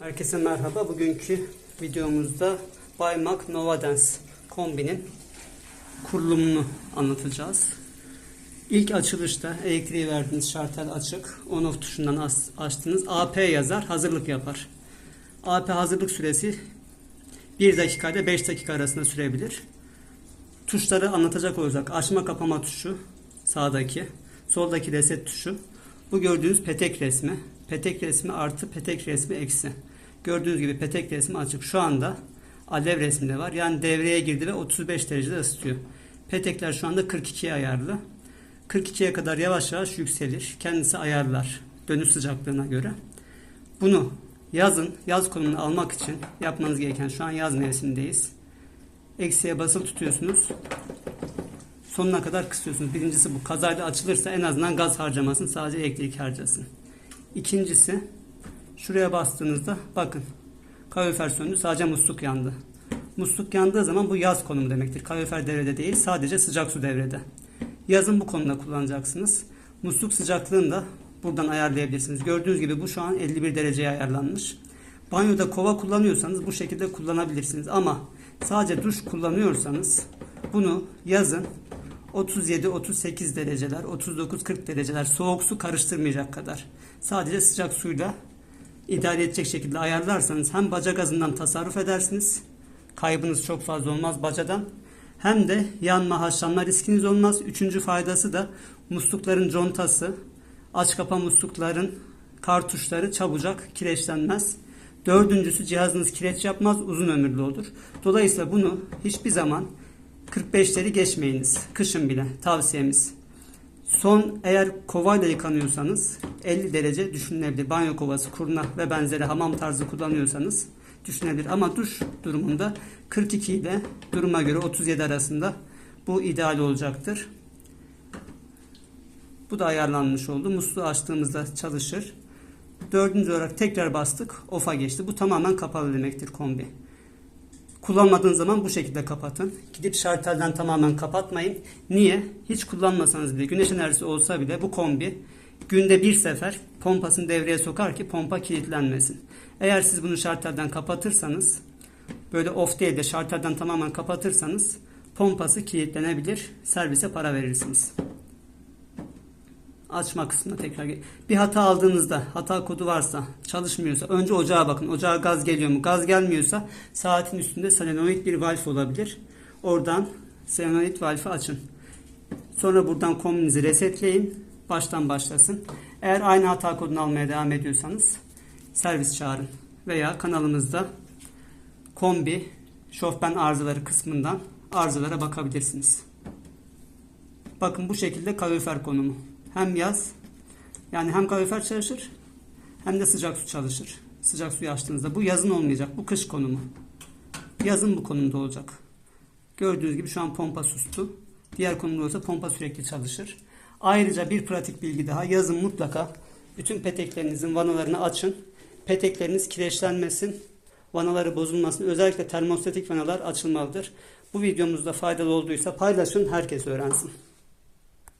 Herkese merhaba. Bugünkü videomuzda Baymak Nova Dance kombinin kurulumunu anlatacağız. İlk açılışta elektriği verdiğiniz şartel açık. On off tuşundan açtınız. AP yazar. Hazırlık yapar. AP hazırlık süresi 1 dakika ile 5 dakika arasında sürebilir. Tuşları anlatacak olursak açma kapama tuşu sağdaki, soldaki reset tuşu. Bu gördüğünüz petek resmi. Petek resmi artı petek resmi eksi. Gördüğünüz gibi petek resmi açık. Şu anda alev resmi de var. Yani devreye girdi ve 35 derecede ısıtıyor. Petekler şu anda 42'ye ayarlı. 42'ye kadar yavaş yavaş yükselir. Kendisi ayarlar dönüş sıcaklığına göre. Bunu yazın, yaz konumunu almak için yapmanız gereken şu an yaz mevsimindeyiz. Eksiye basılı tutuyorsunuz. Sonuna kadar kısıyorsunuz. Birincisi bu. Kazayla açılırsa en azından gaz harcamasın. Sadece elektrik harcasın. İkincisi şuraya bastığınızda bakın kalorifer söndü. Sadece musluk yandı. Musluk yandığı zaman bu yaz konumu demektir. Kalorifer devrede değil. Sadece sıcak su devrede. Yazın bu konuda kullanacaksınız. Musluk sıcaklığını da buradan ayarlayabilirsiniz. Gördüğünüz gibi bu şu an 51 dereceye ayarlanmış. Banyoda kova kullanıyorsanız bu şekilde kullanabilirsiniz. Ama sadece duş kullanıyorsanız bunu yazın 37-38 dereceler, 39-40 dereceler soğuk su karıştırmayacak kadar. Sadece sıcak suyla idare edecek şekilde ayarlarsanız hem baca gazından tasarruf edersiniz. Kaybınız çok fazla olmaz bacadan. Hem de yanma haşlanma riskiniz olmaz. Üçüncü faydası da muslukların contası, aç kapa muslukların kartuşları çabucak kireçlenmez. Dördüncüsü cihazınız kireç yapmaz, uzun ömürlü olur. Dolayısıyla bunu hiçbir zaman 45'leri geçmeyiniz. Kışın bile tavsiyemiz. Son eğer kovayla yıkanıyorsanız 50 derece düşünülebilir. Banyo kovası, kurna ve benzeri hamam tarzı kullanıyorsanız düşünebilir. Ama duş durumunda 42 ile duruma göre 37 arasında bu ideal olacaktır. Bu da ayarlanmış oldu. Musluğu açtığımızda çalışır. Dördüncü olarak tekrar bastık. Off'a geçti. Bu tamamen kapalı demektir kombi. Kullanmadığınız zaman bu şekilde kapatın. Gidip şartelden tamamen kapatmayın. Niye? Hiç kullanmasanız bile, güneş enerjisi olsa bile bu kombi günde bir sefer pompasını devreye sokar ki pompa kilitlenmesin. Eğer siz bunu şartelden kapatırsanız, böyle off değil de şartelden tamamen kapatırsanız pompası kilitlenebilir. Servise para verirsiniz açma kısmına tekrar gel- bir hata aldığınızda hata kodu varsa çalışmıyorsa önce ocağa bakın. Ocağa gaz geliyor mu? Gaz gelmiyorsa saatin üstünde solenoid bir valf olabilir. Oradan solenoid valfi açın. Sonra buradan kombinizi resetleyin. Baştan başlasın. Eğer aynı hata kodunu almaya devam ediyorsanız servis çağırın. Veya kanalımızda kombi şofben arızaları kısmından arızalara bakabilirsiniz. Bakın bu şekilde kalorifer konumu. Hem yaz yani hem kalorifer çalışır hem de sıcak su çalışır. Sıcak suyu açtığınızda bu yazın olmayacak. Bu kış konumu. Yazın bu konumda olacak. Gördüğünüz gibi şu an pompa sustu. Diğer konumda olsa pompa sürekli çalışır. Ayrıca bir pratik bilgi daha. Yazın mutlaka bütün peteklerinizin vanalarını açın. Petekleriniz kireçlenmesin. Vanaları bozulmasın. Özellikle termostatik vanalar açılmalıdır. Bu videomuzda faydalı olduysa paylaşın herkes öğrensin.